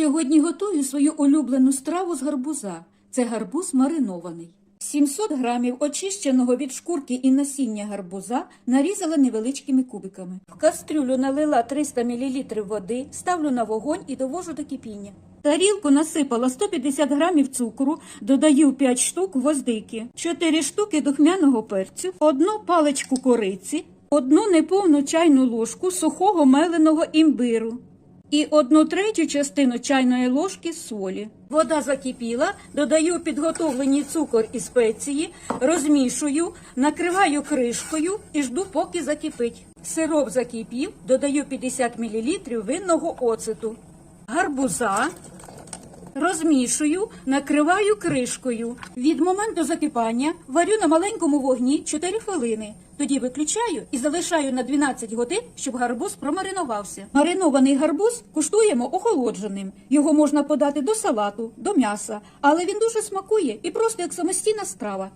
Сьогодні готую свою улюблену страву з гарбуза. Це гарбуз маринований. 700 грамів очищеного від шкурки і насіння гарбуза нарізала невеличкими кубиками. В кастрюлю налила 300 мл води, ставлю на вогонь і довожу до кипіння. Тарілку насипала 150 грамів цукру, додаю 5 штук гвоздики, 4 штуки духмяного перцю, одну паличку кориці, одну неповну чайну ложку сухого меленого імбиру, і одну третю частину чайної ложки солі. Вода закипіла, додаю підготовлені цукор і спеції, розмішую, накриваю кришкою і жду, поки закипить. Сироп закипів, додаю 50 мл винного оцету, гарбуза, розмішую, накриваю кришкою. Від моменту закипання варю на маленькому вогні 4 хвилини. Тоді виключаю і залишаю на 12 годин, щоб гарбуз промаринувався. Маринований гарбуз куштуємо охолодженим. Його можна подати до салату, до м'яса, але він дуже смакує і просто як самостійна страва.